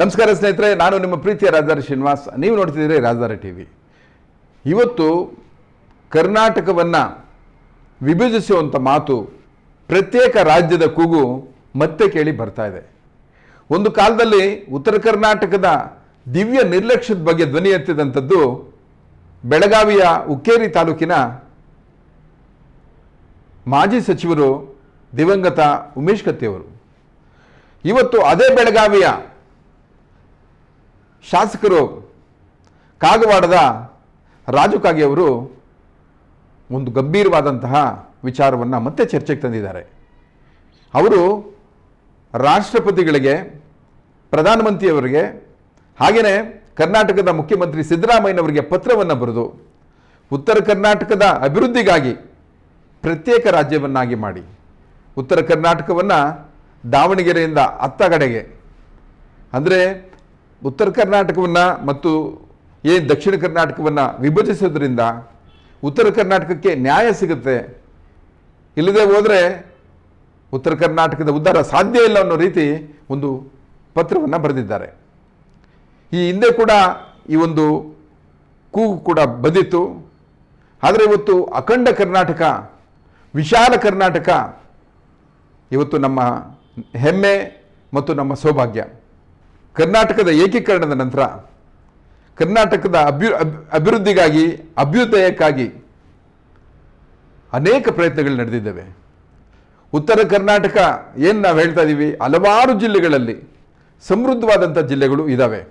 ನಮಸ್ಕಾರ ಸ್ನೇಹಿತರೆ, ನಾನು ನಿಮ್ಮ ಪ್ರೀತಿಯ ರಾಜಾರಿ ಶ್ರೀನಿವಾಸ್. ನೀವು ನೋಡ್ತಿದ್ದೀರಿ ರಾಜಾರಿ ಟಿ ವಿ. ಇವತ್ತು ಕರ್ನಾಟಕವನ್ನು ವಿಭಜಿಸುವಂಥ ಮಾತು ಪ್ರತ್ಯೇಕ ರಾಜ್ಯದ ಕೂಗು ಮತ್ತೆ ಕೇಳಿ ಬರ್ತಾ ಇದೆ. ಒಂದು ಕಾಲದಲ್ಲಿ ಉತ್ತರ ಕರ್ನಾಟಕದ ದಿವ್ಯ ನಿರ್ಲಕ್ಷ್ಯದ ಬಗ್ಗೆ ಧ್ವನಿ ಎತ್ತಿದಂಥದ್ದು ಬೆಳಗಾವಿಯ ಉಕ್ಕೇರಿ ತಾಲೂಕಿನ ಮಾಜಿ ಸಚಿವರು ದಿವಂಗತ ಉಮೇಶ್ ಕತ್ತಿಯವರು ಇವತ್ತು ಅದೇ ಬೆಳಗಾವಿಯ ಶಾಸಕರು ಕಾಗವಾಡದ ರಾಜು ಕಾಗೆಯವರು ಒಂದು ಗಂಭೀರವಾದಂತಹ ವಿಚಾರವನ್ನು ಮತ್ತೆ ಚರ್ಚೆಗೆ ತಂದಿದ್ದಾರೆ. ಅವರು ರಾಷ್ಟ್ರಪತಿಗಳಿಗೆ, ಪ್ರಧಾನಮಂತ್ರಿಯವರಿಗೆ ಹಾಗೆಯೇ ಕರ್ನಾಟಕದ ಮುಖ್ಯಮಂತ್ರಿ ಸಿದ್ದರಾಮಯ್ಯನವರಿಗೆ ಪತ್ರವನ್ನು ಬರೆದು, ಉತ್ತರ ಕರ್ನಾಟಕದ ಅಭಿವೃದ್ಧಿಗಾಗಿ ಪ್ರತ್ಯೇಕ ರಾಜ್ಯವನ್ನಾಗಿ ಮಾಡಿ, ಉತ್ತರ ಕರ್ನಾಟಕವನ್ನು ದಾವಣಗೆರೆಯಿಂದ ಅತ್ತಗಡೆಗೆ, ಅಂದರೆ ಉತ್ತರ ಕರ್ನಾಟಕವನ್ನು ಮತ್ತು ಏನು ದಕ್ಷಿಣ ಕರ್ನಾಟಕವನ್ನು ವಿಭಜಿಸೋದ್ರಿಂದ ಉತ್ತರ ಕರ್ನಾಟಕಕ್ಕೆ ನ್ಯಾಯ ಸಿಗುತ್ತೆ. ಇಲ್ಲದೆ ಹೋದರೆ ಉತ್ತರ ಕರ್ನಾಟಕದ ಉದ್ಧಾರ ಸಾಧ್ಯ ಇಲ್ಲ ಅನ್ನೋ ರೀತಿ ಒಂದು ಪತ್ರವನ್ನು ಬರೆದಿದ್ದಾರೆ. ಈ ಹಿಂದೆ ಕೂಡ ಈ ಒಂದು ಕೂಗು ಕೂಡ ಬಂದಿತ್ತು. ಆದರೆ ಇವತ್ತು ಅಖಂಡ ಕರ್ನಾಟಕ, ವಿಶಾಲ ಕರ್ನಾಟಕ ಇವತ್ತು ನಮ್ಮ ಹೆಮ್ಮೆ ಮತ್ತು ನಮ್ಮ ಸೌಭಾಗ್ಯ. ಕರ್ನಾಟಕದ ಏಕೀಕರಣದ ನಂತರ ಕರ್ನಾಟಕದ ಅಭ್ಯು ಅಭ್- ಅಭಿವೃದ್ಧಿಗಾಗಿ, ಅಭ್ಯುದಯಕ್ಕಾಗಿ ಅನೇಕ ಪ್ರಯತ್ನಗಳು ನಡೆದಿದ್ದಾವೆ. ಉತ್ತರ ಕರ್ನಾಟಕ ಏನು ನಾವು ಹೇಳ್ತಾ ಇದ್ದೀವಿ ಹಲವಾರು ಜಿಲ್ಲೆಗಳಲ್ಲಿ ಸಮೃದ್ಧವಾದಂಥ ಜಿಲ್ಲೆಗಳು ಇದ್ದಾವೆ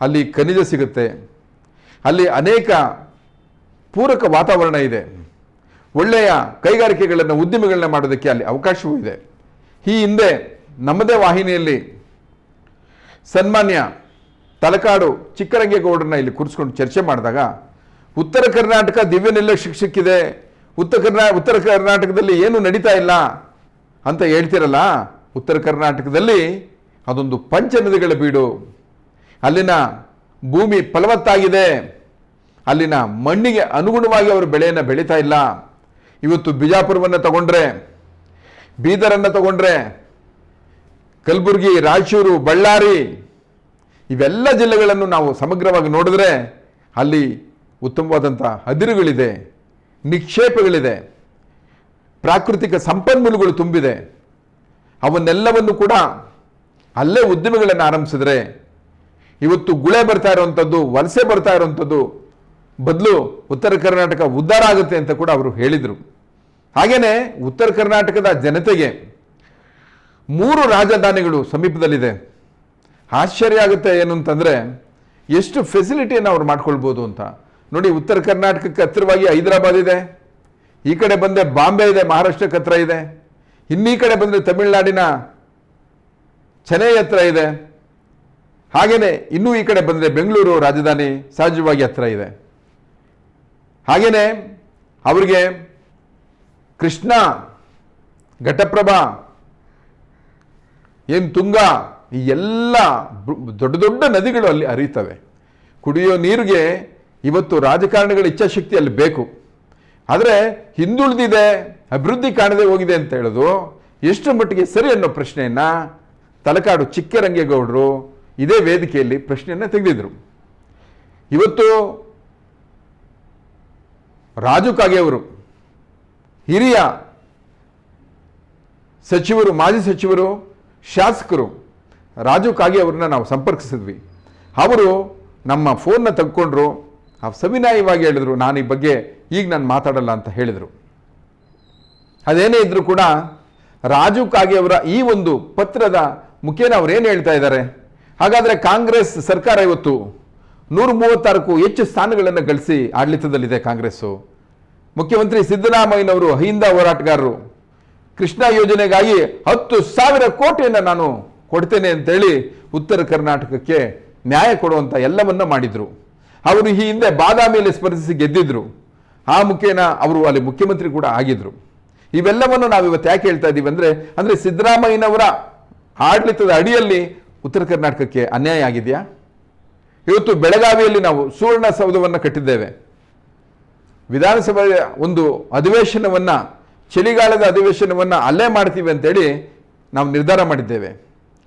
ಅಲ್ಲಿ ಖನಿಜ ಸಿಗುತ್ತೆ. ಅಲ್ಲಿ ಅನೇಕ ಪೂರಕ ವಾತಾವರಣ ಇದೆ. ಒಳ್ಳೆಯ ಕೈಗಾರಿಕೆಗಳನ್ನು, ಉದ್ಯಮಗಳನ್ನ ಮಾಡೋದಕ್ಕೆ ಅಲ್ಲಿ ಅವಕಾಶವೂ ಇದೆ. ಈ ಹಿಂದೆ ನಮ್ಮದೇ ವಾಹಿನಿಯಲ್ಲಿ ಸನ್ಮಾನ್ಯ ತಲಕಾಡು ಚಿಕ್ಕರಂಗೇಗೌಡರನ್ನ ಇಲ್ಲಿ ಕೂರಿಸ್ಕೊಂಡು ಚರ್ಚೆ ಮಾಡಿದಾಗ ಉತ್ತರ ಕರ್ನಾಟಕ ದಿವ್ಯ ನಿರ್ಲಕ್ಷ್ಯಕ್ಕೆ ಸಿಕ್ಕಿದೆ. ಉತ್ತರ ಕರ್ನಾ, ಉತ್ತರ ಕರ್ನಾಟಕದಲ್ಲಿ ಏನು ನಡೀತಾ ಇಲ್ಲ ಅಂತ ಹೇಳ್ತಿರಲ್ಲ, ಉತ್ತರ ಕರ್ನಾಟಕದಲ್ಲಿ ಅದೊಂದು ಪಂಚನದಿಗಳ ಬೀಡು. ಅಲ್ಲಿನ ಭೂಮಿ ಫಲವತ್ತಾಗಿದೆ. ಅಲ್ಲಿನ ಮಣ್ಣಿಗೆ ಅನುಗುಣವಾಗಿ ಅವರು ಬೆಳೆಯನ್ನು ಬೆಳೀತಾ ಇಲ್ಲ. ಇವತ್ತು ಬಿಜಾಪುರವನ್ನು ತಗೊಂಡ್ರೆ, ಬೀದರನ್ನು ತಗೊಂಡ್ರೆ ಕಲಬುರಗಿ, ರಾಯಚೂರು, ಬಳ್ಳಾರಿ ಇವೆಲ್ಲ ಜಿಲ್ಲೆಗಳನ್ನು ನಾವು ಸಮಗ್ರವಾಗಿ ನೋಡಿದ್ರೆ ಅಲ್ಲಿ ಉತ್ತಮವಾದಂಥ ಅದಿರುಗಳಿದೆ ನಿಕ್ಷೇಪಗಳಿದೆ, ಪ್ರಾಕೃತಿಕ ಸಂಪನ್ಮೂಲಗಳು ತುಂಬಿದೆ. ಅವನ್ನೆಲ್ಲವನ್ನು ಕೂಡ ಅಲ್ಲೇ ಉದ್ಯಮಗಳನ್ನು ಆರಂಭಿಸಿದ್ರೆ ಇವತ್ತು ಗುಳೆ ಬರ್ತಾ ಇರುವಂಥದ್ದು ವಲಸೆ ಬರ್ತಾ ಇರುವಂಥದ್ದು ಬದಲು ಉತ್ತರ ಕರ್ನಾಟಕ ಉದ್ಧಾರ ಆಗುತ್ತೆ ಅಂತ ಕೂಡ ಅವರು ಹೇಳಿದರು. ಹಾಗೆಯೇ ಉತ್ತರ ಕರ್ನಾಟಕದ ಜನತೆಗೆ ಮೂರು ರಾಜಧಾನಿಗಳು ಸಮೀಪದಲ್ಲಿದೆ. ಆಶ್ಚರ್ಯ ಆಗುತ್ತೆ ಏನು ಅಂತಂದರೆ ಎಷ್ಟು ಫೆಸಿಲಿಟಿಯನ್ನು ಅವ್ರು ಮಾಡ್ಕೊಳ್ಬೋದು ಅಂತ. ನೋಡಿ, ಉತ್ತರ ಕರ್ನಾಟಕಕ್ಕೆ ಹತ್ತಿರವಾಗಿ ಹೈದರಾಬಾದ್ ಇದೆ. ಈ ಕಡೆ ಬಂದರೆ ಬಾಂಬೆ ಇದೆ, ಮಹಾರಾಷ್ಟ್ರಕ್ಕೆ ಹತ್ರ ಇದೆ. ಇನ್ನೀ ಕಡೆ ಬಂದರೆ ತಮಿಳುನಾಡಿನ ಚೆನ್ನೈ ಹತ್ರ ಇದೆ. ಹಾಗೆಯೇ ಇನ್ನೂ ಈ ಕಡೆ ಬಂದರೆ ಬೆಂಗಳೂರು ರಾಜಧಾನಿ ಸಹಜವಾಗಿ ಹತ್ರ ಇದೆ. ಹಾಗೆಯೇ ಅವರಿಗೆ ಕೃಷ್ಣ, ಘಟಪ್ರಭಾ ಏನು ತುಂಗ? ಈ ಎಲ್ಲ ದೊಡ್ಡ ದೊಡ್ಡ ನದಿಗಳು ಅಲ್ಲಿ ಹರಿಯುತ್ತವೆ. ಕುಡಿಯೋ ನೀರಿಗೆ ಇವತ್ತು ರಾಜಕಾರಣಿಗಳ ಇಚ್ಛಾಶಕ್ತಿ ಅಲ್ಲಿ ಬೇಕು. ಆದರೆ ಹಿಂದುಳಿದಿದೆ, ಅಭಿವೃದ್ಧಿ ಕಾಣದೇ ಹೋಗಿದೆ ಅಂತ ಹೇಳೋದು ಎಷ್ಟು ಮಟ್ಟಿಗೆ ಸರಿ ಅನ್ನೋ ಪ್ರಶ್ನೆಯನ್ನು ತಲಕಾಡು ಚಿಕ್ಕರಂಗೇಗೌಡರು ಇದೇ ವೇದಿಕೆಯಲ್ಲಿ ಪ್ರಶ್ನೆಯನ್ನು ತೆಗೆದಿದ್ರು. ಇವತ್ತು ರಾಜು ಕಾಗೆಯವರು ಹಿರಿಯ ಸಚಿವರು, ಮಾಜಿ ಸಚಿವರು ಶಾಸಕರು ರಾಜು ಕಾಗೆ ಅವ್ರನ್ನ ನಾವು ಸಂಪರ್ಕಿಸಿದ್ವಿ. ಅವರು ನಮ್ಮ ಫೋನ್ನ ಆ ಸವಿನಾಯವಾಗಿ ಹೇಳಿದರು, ನಾನು ಈ ಬಗ್ಗೆ ಈಗ ನಾನು ಮಾತಾಡಲ್ಲ ಅಂತ ಹೇಳಿದರು. ಅದೇನೇ ಇದ್ದರೂ ಕೂಡ ರಾಜು ಕಾಗೆ ಅವರ ಈ ಒಂದು ಪತ್ರದ ಮುಖೇನ ಏನು ಹೇಳ್ತಾ ಇದ್ದಾರೆ? ಹಾಗಾದರೆ ಕಾಂಗ್ರೆಸ್ ಸರ್ಕಾರ ಇವತ್ತು ನೂರ ಮೂವತ್ತಾರಕ್ಕೂ ಹೆಚ್ಚು ಸ್ಥಾನಗಳನ್ನು ಗಳಿಸಿ ಆಡಳಿತದಲ್ಲಿದೆ ಕಾಂಗ್ರೆಸ್ಸು. ಮುಖ್ಯಮಂತ್ರಿ ಸಿದ್ದರಾಮಯ್ಯನವರು ಅಹಿಂದ ಹೋರಾಟಗಾರರು. ಕೃಷ್ಣ ಯೋಜನೆಗಾಗಿ ಹತ್ತು ಸಾವಿರ ಕೋಟಿಯನ್ನು ನಾನು ಕೊಡ್ತೇನೆ ಅಂತೇಳಿ ಉತ್ತರ ಕರ್ನಾಟಕಕ್ಕೆ ನ್ಯಾಯ ಕೊಡುವಂಥ ಎಲ್ಲವನ್ನ ಮಾಡಿದರು. ಅವರು ಈ ಹಿಂದೆ ಬಾದಾಮಿಯಲ್ಲಿ ಸ್ಪರ್ಧಿಸಿ ಗೆದ್ದಿದ್ರು. ಆ ಮುಖೇನ ಅವರು ಅಲ್ಲಿ ಮುಖ್ಯಮಂತ್ರಿ ಕೂಡ ಆಗಿದ್ರು. ಇವೆಲ್ಲವನ್ನು ನಾವು ಇವತ್ತು ಯಾಕೆ ಹೇಳ್ತಾ ಇದ್ದೀವಿ ಅಂದರೆ ಅಂದರೆ ಸಿದ್ದರಾಮಯ್ಯನವರ ಆಡಳಿತದ ಅಡಿಯಲ್ಲಿ ಉತ್ತರ ಕರ್ನಾಟಕಕ್ಕೆ ಅನ್ಯಾಯ ಆಗಿದೆಯಾ? ಇವತ್ತು ಬೆಳಗಾವಿಯಲ್ಲಿ ನಾವು ಸುವರ್ಣ ಸೌಧವನ್ನು ಕಟ್ಟಿದ್ದೇವೆ. ವಿಧಾನಸಭೆಯ ಒಂದು ಅಧಿವೇಶನವನ್ನು ಚಳಿಗಾಲದ ಅಧಿವೇಶನವನ್ನು ಅಲ್ಲೇ ಮಾಡ್ತೀವಿ ಅಂತೇಳಿ ನಾವು ನಿರ್ಧಾರ ಮಾಡಿದ್ದೇವೆ.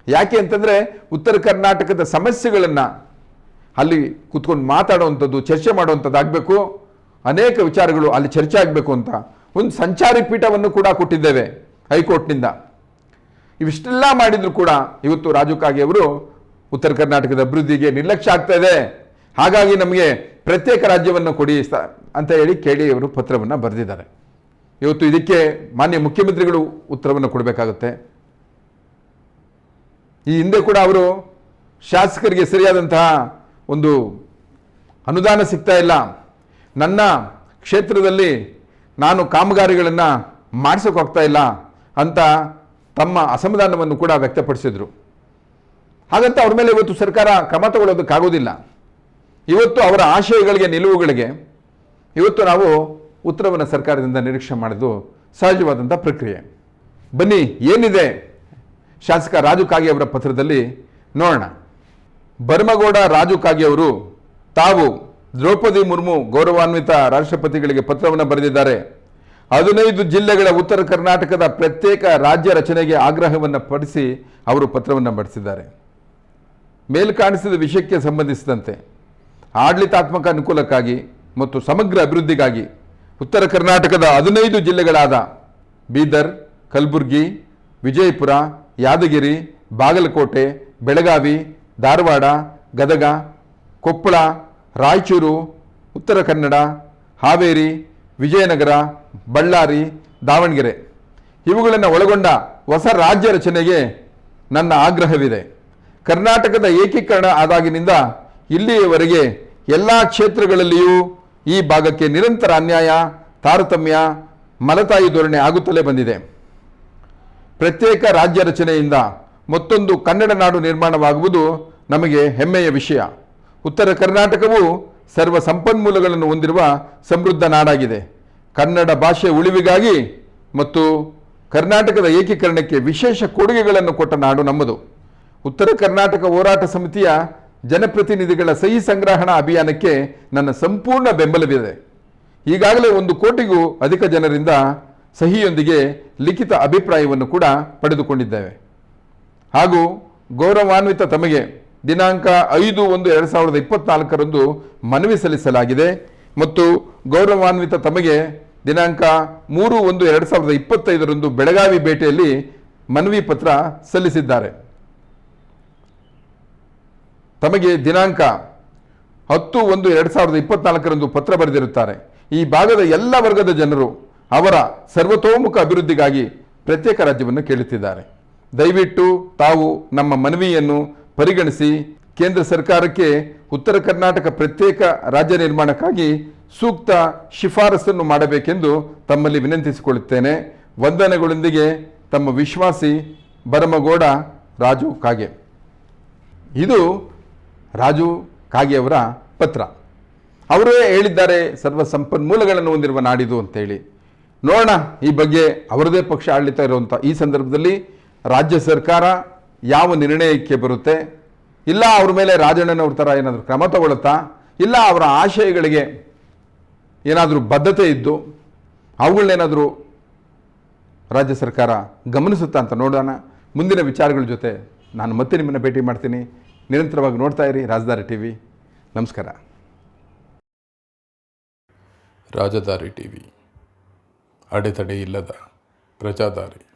ಯಾಕೆ ಅಂತಂದರೆ ಉತ್ತರ ಕರ್ನಾಟಕದ ಸಮಸ್ಯೆಗಳನ್ನು ಅಲ್ಲಿ ಕುತ್ಕೊಂಡು ಮಾತಾಡುವಂಥದ್ದು, ಚರ್ಚೆ ಮಾಡುವಂಥದ್ದು ಆಗಬೇಕು. ಅನೇಕ ವಿಚಾರಗಳು ಅಲ್ಲಿ ಚರ್ಚೆ ಆಗಬೇಕು ಅಂತ. ಒಂದು ಸಂಚಾರಿ ಪೀಠವನ್ನು ಕೂಡ ಕೊಟ್ಟಿದ್ದೇವೆ ಹೈಕೋರ್ಟ್ನಿಂದ. ಇವಿಷ್ಟೆಲ್ಲ ಮಾಡಿದರೂ ಕೂಡ ಇವತ್ತು ರಾಜು ಕಾಗೆ ಅವರು ಉತ್ತರ ಕರ್ನಾಟಕದ ಅಭಿವೃದ್ಧಿಗೆ ನಿರ್ಲಕ್ಷ್ಯ ಆಗ್ತಾ ಇದೆ. ಹಾಗಾಗಿ ನಮಗೆ ಪ್ರತ್ಯೇಕ ರಾಜ್ಯವನ್ನು ಕೊಡಿ ಅಂತ ಹೇಳಿ ಕೇಳಿ ಅವರು ಪತ್ರವನ್ನು ಬರೆದಿದ್ದಾರೆ. ಇವತ್ತು ಇದಕ್ಕೆ ಮಾನ್ಯ ಮುಖ್ಯಮಂತ್ರಿಗಳು ಉತ್ತರವನ್ನು ಕೊಡಬೇಕಾಗುತ್ತೆ. ಈ ಹಿಂದೆ ಕೂಡ ಅವರು ಶಾಸಕರಿಗೆ ಸರಿಯಾದಂತಹ ಒಂದು ಅನುದಾನ ಸಿಗ್ತಾ ಇಲ್ಲ. ನನ್ನ ಕ್ಷೇತ್ರದಲ್ಲಿ ನಾನು ಕಾಮಗಾರಿಗಳನ್ನು ಮಾಡಿಸೋಕ್ಕಾಗ್ತಾ ಇಲ್ಲ ಅಂತ ತಮ್ಮ ಅಸಮಾಧಾನವನ್ನು ಕೂಡ ವ್ಯಕ್ತಪಡಿಸಿದರು. ಹಾಗಂತ ಅವ್ರ ಮೇಲೆ ಇವತ್ತು ಸರ್ಕಾರ ಕ್ರಮ ತಗೊಳ್ಳೋದಕ್ಕಾಗೋದಿಲ್ಲ. ಇವತ್ತು ಅವರ ಆಶಯಗಳಿಗೆ, ನಿಲುವುಗಳಿಗೆ ಇವತ್ತು ನಾವು ಉತ್ತರವನ್ನು ಸರ್ಕಾರದಿಂದ ನಿರೀಕ್ಷೆ ಮಾಡೋದು ಸಹಜವಾದಂಥ ಪ್ರಕ್ರಿಯೆ. ಬನ್ನಿ, ಏನಿದೆ? ಶಾಸಕ ರಾಜು ಕಾಗೆ ಅವರ ಪತ್ರದಲ್ಲಿ ನೋಡೋಣ. ಬರ್ಮಗೌಡ ರಾಜು ಕಾಗೆ ಅವರು ತಾವು ದ್ರೌಪದಿ ಮುರ್ಮು ಗೌರವಾನ್ವಿತ ರಾಷ್ಟ್ರಪತಿಗಳಿಗೆ ಪತ್ರವನ್ನು ಬರೆದಿದ್ದಾರೆ. ಹದಿನೈದು ಜಿಲ್ಲೆಗಳ ಉತ್ತರ ಕರ್ನಾಟಕದ ಪ್ರತ್ಯೇಕ ರಾಜ್ಯ ರಚನೆಗೆ ಆಗ್ರಹವನ್ನು ಪಡಿಸಿ ಅವರು ಪತ್ರವನ್ನು ಬರೆಸಿದ್ದಾರೆ. ಮೇಲ್ಕಾಣಿಸಿದ ವಿಷಯಕ್ಕೆ ಸಂಬಂಧಿಸಿದಂತೆ ಆಡಳಿತಾತ್ಮಕ ಅನುಕೂಲಕ್ಕಾಗಿ ಮತ್ತು ಸಮಗ್ರ ಅಭಿವೃದ್ಧಿಗಾಗಿ ಉತ್ತರ ಕರ್ನಾಟಕದ ಹದಿನೈದು ಜಿಲ್ಲೆಗಳಾದ ಬೀದರ್, ಕಲಬುರಗಿ, ವಿಜಯಪುರ, ಯಾದಗಿರಿ, ಬಾಗಲಕೋಟೆ, ಬೆಳಗಾವಿ, ಧಾರವಾಡ, ಗದಗ, ಕೊಪ್ಪಳ, ರಾಯಚೂರು, ಉತ್ತರ ಕನ್ನಡ, ಹಾವೇರಿ, ವಿಜಯನಗರ, ಬಳ್ಳಾರಿ, ದಾವಣಗೆರೆ. ಇವುಗಳನ್ನು ಒಳಗೊಂಡ ಹೊಸ ರಾಜ್ಯ ರಚನೆಗೆ ನನ್ನ ಆಗ್ರಹವಿದೆ. ಕರ್ನಾಟಕದ ಏಕೀಕರಣ ಆದಾಗಿನಿಂದ ಇಲ್ಲಿಯವರೆಗೆ ಎಲ್ಲ ಕ್ಷೇತ್ರಗಳಲ್ಲಿಯೂ ಈ ಭಾಗಕ್ಕೆ ನಿರಂತರ ಅನ್ಯಾಯ, ತಾರತಮ್ಯ, ಮಲತಾಯಿ ಧೋರಣೆ ಆಗುತ್ತಲೇ ಬಂದಿದೆ. ಪ್ರತ್ಯೇಕ ರಾಜ್ಯ ರಚನೆಯಿಂದ ಮತ್ತೊಂದು ಕನ್ನಡ ನಾಡು ನಿರ್ಮಾಣವಾಗುವುದು ನಮಗೆ ಹೆಮ್ಮೆಯ ವಿಷಯ. ಉತ್ತರ ಕರ್ನಾಟಕವು ಸರ್ವ ಸಂಪನ್ಮೂಲಗಳನ್ನು ಹೊಂದಿರುವ ಸಮೃದ್ಧ ನಾಡಾಗಿದೆ. ಕನ್ನಡ ಭಾಷೆ ಉಳಿವಿಗಾಗಿ ಮತ್ತು ಕರ್ನಾಟಕದ ಏಕೀಕರಣಕ್ಕೆ ವಿಶೇಷ ಕೊಡುಗೆಗಳನ್ನು ಕೊಟ್ಟ ನಾಡು ನಮ್ಮದು. ಉತ್ತರ ಕರ್ನಾಟಕ ಹೋರಾಟ ಸಮಿತಿಯ ಜನಪ್ರತಿನಿಧಿಗಳ ಸಹಿ ಸಂಗ್ರಹಣಾ ಅಭಿಯಾನಕ್ಕೆ ನನ್ನ ಸಂಪೂರ್ಣ ಬೆಂಬಲವಿದೆ. ಈಗಾಗಲೇ ಒಂದು ಕೋಟಿಗೂ ಅಧಿಕ ಜನರಿಂದ ಸಹಿಯೊಂದಿಗೆ ಲಿಖಿತ ಅಭಿಪ್ರಾಯವನ್ನು ಕೂಡ ಪಡೆದುಕೊಂಡಿದ್ದೇವೆ. ಹಾಗೂ ಗೌರವಾನ್ವಿತ ತಮಗೆ ದಿನಾಂಕ ಐದು ಒಂದು ಎರಡು ಸಾವಿರದ ಇಪ್ಪತ್ನಾಲ್ಕರಂದು ಮನವಿ ಸಲ್ಲಿಸಲಾಗಿದೆ ಮತ್ತು ಗೌರವಾನ್ವಿತ ತಮಗೆ ದಿನಾಂಕ ಮೂರು ಒಂದು ಎರಡು ಸಾವಿರದ ಇಪ್ಪತ್ತೈದರಂದು ಬೆಳಗಾವಿ ಭೇಟಿಯಲ್ಲಿ ಮನವಿ ಪತ್ರ ಸಲ್ಲಿಸಿದ್ದಾರೆ. ತಮಗೆ ದಿನಾಂಕ ಹತ್ತು ಒಂದು ಎರಡು ಸಾವಿರದ ಇಪ್ಪತ್ನಾಲ್ಕರಂದು ಪತ್ರ ಬರೆದಿರುತ್ತಾರೆ. ಈ ಭಾಗದ ಎಲ್ಲ ವರ್ಗದ ಜನರು ಅವರ ಸರ್ವತೋಮುಖ ಅಭಿವೃದ್ಧಿಗಾಗಿ ಪ್ರತ್ಯೇಕ ರಾಜ್ಯವನ್ನು ಕೇಳುತ್ತಿದ್ದಾರೆ. ದಯವಿಟ್ಟು ತಾವು ನಮ್ಮ ಮನವಿಯನ್ನು ಪರಿಗಣಿಸಿ ಕೇಂದ್ರ ಸರ್ಕಾರಕ್ಕೆ ಉತ್ತರ ಕರ್ನಾಟಕ ಪ್ರತ್ಯೇಕ ರಾಜ್ಯ ನಿರ್ಮಾಣಕ್ಕಾಗಿ ಸೂಕ್ತ ಶಿಫಾರಸನ್ನು ಮಾಡಬೇಕೆಂದು ತಮ್ಮಲ್ಲಿ ವಿನಂತಿಸಿಕೊಳ್ಳುತ್ತೇನೆ. ವಂದನೆಗಳೊಂದಿಗೆ ತಮ್ಮ ವಿಶ್ವಾಸಿ ಬರಮಗೌಡ ರಾಜು ಕಾಗೆ. ಇದು ರಾಜು ಕಾಗೆಯವರ ಪತ್ರ. ಅವರೇ ಹೇಳಿದ್ದಾರೆ, ಸರ್ವ ಸಂಪನ್ಮೂಲಗಳನ್ನು ಹೊಂದಿರುವ ನಾಡಿದು ಅಂತೇಳಿ. ನೋಡೋಣ, ಈ ಬಗ್ಗೆ ಅವರದೇ ಪಕ್ಷ ಆಡಳಿತ ಇರುವಂಥ ಈ ಸಂದರ್ಭದಲ್ಲಿ ರಾಜ್ಯ ಸರ್ಕಾರ ಯಾವ ನಿರ್ಣಯಕ್ಕೆ ಬರುತ್ತೆ? ಇಲ್ಲ ಅವ್ರ ಮೇಲೆ ರಾಜಣ್ಣನವ್ರ ಥರ ಏನಾದರೂ ಕ್ರಮ ತಗೊಳುತ್ತಾ ಇಲ್ಲ ಅವರ ಆಶಯಗಳಿಗೆ ಏನಾದರೂ ಬದ್ಧತೆ ಇದ್ದು ಅವುಗಳನ್ನೇನಾದರೂ ರಾಜ್ಯ ಸರ್ಕಾರ ಗಮನಿಸುತ್ತಾ ಅಂತ ನೋಡೋಣ. ಮುಂದಿನ ವಿಚಾರಗಳ ಜೊತೆ ನಾನು ಮತ್ತೆ ನಿಮ್ಮನ್ನು ಭೇಟಿ ಮಾಡ್ತೀನಿ. ನಿರಂತರವಾಗಿ ನೋಡ್ತಾ ಇರಿ ರಾಜಧಾನಿ ಟಿ ವಿ. ನಮಸ್ಕಾರ. ರಾಜಧಾರಿ ಟಿವಿ ಅಡೆತಡೆ ಇಲ್ಲದ ಪ್ರಜಾದಾರಿ.